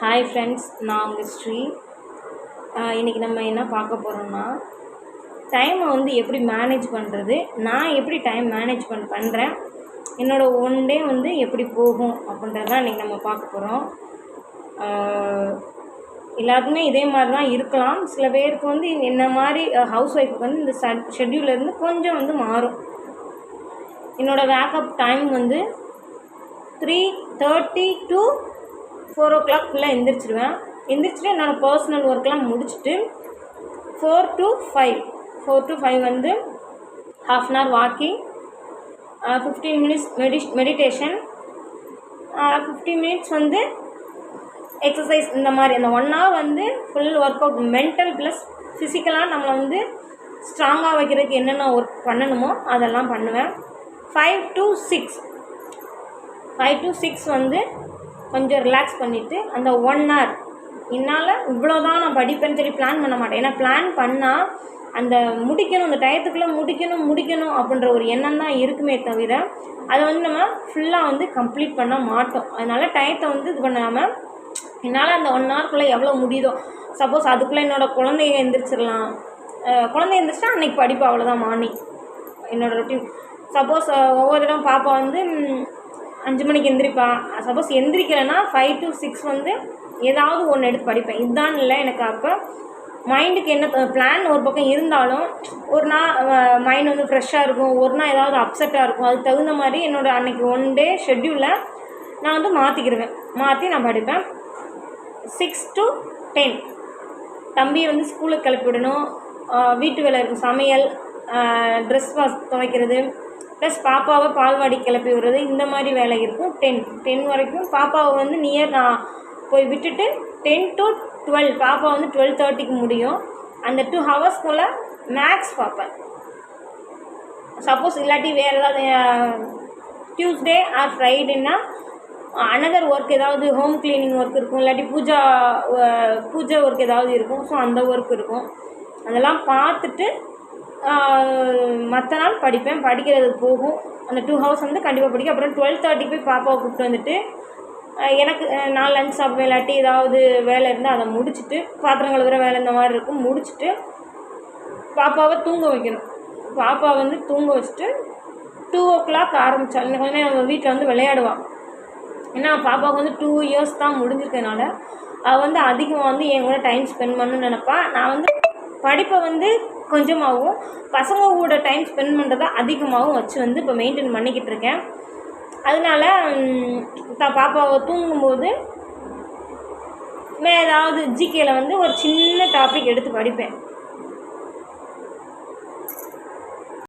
Hi friends நான் உங்கள் ஸ்ரீ. இன்றைக்கி நம்ம என்ன பார்க்க போகிறோம்னா டைமை வந்து எப்படி மேனேஜ் பண்ணுறது நான் எப்படி டைம் மேனேஜ் பண் பண்ணுறேன் என்னோடய ஒன் டே வந்து எப்படி போகும் அப்படின்றது தான் இன்றைக்கி நம்ம பார்க்க போகிறோம் எல்லாருக்குமே இதே மாதிரி தான் இருக்கலாம். சில பேருக்கு வந்து என்ன மாதிரி ஹவுஸ் ஒய்ஃபுக்கு வந்து இந்த ஷெட்யூல் இருந்து கொஞ்சம் வந்து மாறும். என்னோடய வேக்கப் டைம் வந்து த்ரீ தேர்ட்டி டு ஃபோர் ஓ கிளாக்குள்ளே எந்திரிச்சிடுவேன் எந்திரிச்சிட்டு என்னோடய பர்சனல் ஒர்க்லாம் முடிச்சுட்டு four to five four to five வந்து half an hour walking fifteen minutes medi meditation fifteen minutes வந்து எக்ஸசைஸ் இந்த மாதிரி. அந்த ஒன் ஹவர் வந்து full work out mental plus ஃபிசிக்கலாக நம்மளை வந்து ஸ்ட்ராங்காக வைக்கிறதுக்கு என்னென்ன ஒர்க் பண்ணணுமோ அதெல்லாம் பண்ணுவேன். Five to six five to six வந்து கொஞ்சம் ரிலாக்ஸ் பண்ணிவிட்டு அந்த ஒன் ஹவர் என்னால் இவ்வளோ தான் நான் படிப்பேன்னு சொல்லி பிளான் பண்ண மாட்டேன். ஏன்னா பிளான் பண்ணால் அந்த முடிக்கணும் அந்த டயத்துக்குள்ளே முடிக்கணும் முடிக்கணும் அப்படின்ற ஒரு எண்ணம் தான் இருக்குமே தவிர அதை வந்து நம்ம ஃபுல்லாக வந்து கம்ப்ளீட் பண்ண மாட்டோம். அதனால் டயத்தை வந்து இது பண்ணாமல் என்னால் அந்த ஒன் ஹவர்க்குள்ளே எவ்வளோ முடியுதோ சப்போஸ் அதுக்குள்ளே என்னோடய குழந்தைய எந்திரிச்சிடலாம். குழந்தை எந்திரிச்சிட்டா அன்றைக்கி படிப்பு அவ்வளோதான் மார்னிங் என்னோடய ரொட்டீன் சப்போஸ் ஒவ்வொரு தடவை பாப்பா வந்து அஞ்சு மணிக்கு எந்திரிப்பா. சப்போஸ் எந்திரிக்கலைன்னா ஃபைவ் டு சிக்ஸ் வந்து ஏதாவது ஒன்று எடுத்து படிப்பேன். இதுதான் இல்லை எனக்கு அப்போ மைண்டுக்கு என்ன பிளான் ஒரு பக்கம் இருந்தாலும் ஒரு நாள் மைண்ட் வந்து ஃப்ரெஷ்ஷாக இருக்கும். ஒரு நாள் ஏதாவது அப்செட்டாக இருக்கும். அதுக்கு தகுந்த மாதிரி என்னோடய அன்றைக்கி ஒன் டே ஷெட்யூலில் நான் வந்து மாற்றிக்கிடுவேன் மாற்றி நான் படிப்பேன். சிக்ஸ் டு டென் தம்பியை வந்து ஸ்கூலுக்கு கிளப்பி விடணும். வீட்டு வேலை இருக்கும். சமையல் ட்ரெஸ் வாஷ் துவைக்கிறது. ப்ளஸ் பாப்பாவை பால்வாடி கிளப்பி விடுறது இந்த மாதிரி வேலை இருக்கும். டென் டென் வரைக்கும் பாப்பாவை வந்து நியர் நான் போய் விட்டுட்டு டென் டு டுவெல் பாப்பா வந்து டுவெல் தேர்ட்டிக்கு முடியும். அந்த டூ ஹவர்ஸ்க்குள்ளே மேக்ஸ் பார்ப்பேன் சப்போஸ் இல்லாட்டி வேறு ஏதாவது டியூஸ்டே ஆர் ஃப்ரைடேன்னா அனதர் ஒர்க் ஏதாவது ஹோம் க்ளீனிங் ஒர்க் இருக்கும். இல்லாட்டி பூஜா பூஜை ஒர்க் ஏதாவது இருக்கும். ஸோ அந்த ஒர்க் இருக்கும். அதெல்லாம் பார்த்துட்டு மற்ற நாள் படிப்பேன். படிக்கிறது போகும். அந்த டூ ஹவர்ஸ் வந்து கண்டிப்பாக படிக்கும். அப்புறம் டுவெல் தேர்ட்டிக்கு போய் பாப்பாவை கூப்பிட்டு வந்துட்டு எனக்கு நான் லஞ்ச் சாப்பிடுவேன். இல்லாட்டி ஏதாவது வேலை இருந்தால் அதை முடிச்சுட்டு பாத்திரம் கழுவுற வேலை இந்த மாதிரி இருக்கும். முடிச்சுட்டு பாப்பாவை தூங்க வைக்கணும். பாப்பா வந்து தூங்க வச்சுட்டு டூ ஓ கிளாக் ஆரம்பித்தா இன்னும் கொஞ்சம் நேரம் வீட்டில் வந்து விளையாடுவாள் ஏன்னா பாப்பாவுக்கு வந்து டூ இயர்ஸ் தான் முடிஞ்சிருக்கனால அவள் வந்து அதிகமாக வந்து என் கூட டைம் ஸ்பெண்ட் பண்ணணும்னு நினப்பா. நான் வந்து படிப்பை வந்து கொஞ்சமாகவும் பசங்க கூட டைம் ஸ்பெண்ட் பண்ணுறத அதிகமாகவும் வச்சு வந்து இப்போ மெயின்டைன் பண்ணிக்கிட்டு இருக்கேன். அதனால தான் பாப்பாவை தூங்கும்போது மே ஏதாவது ஜிகேயில் வந்து ஒரு சின்ன டாபிக் எடுத்து படிப்பேன்.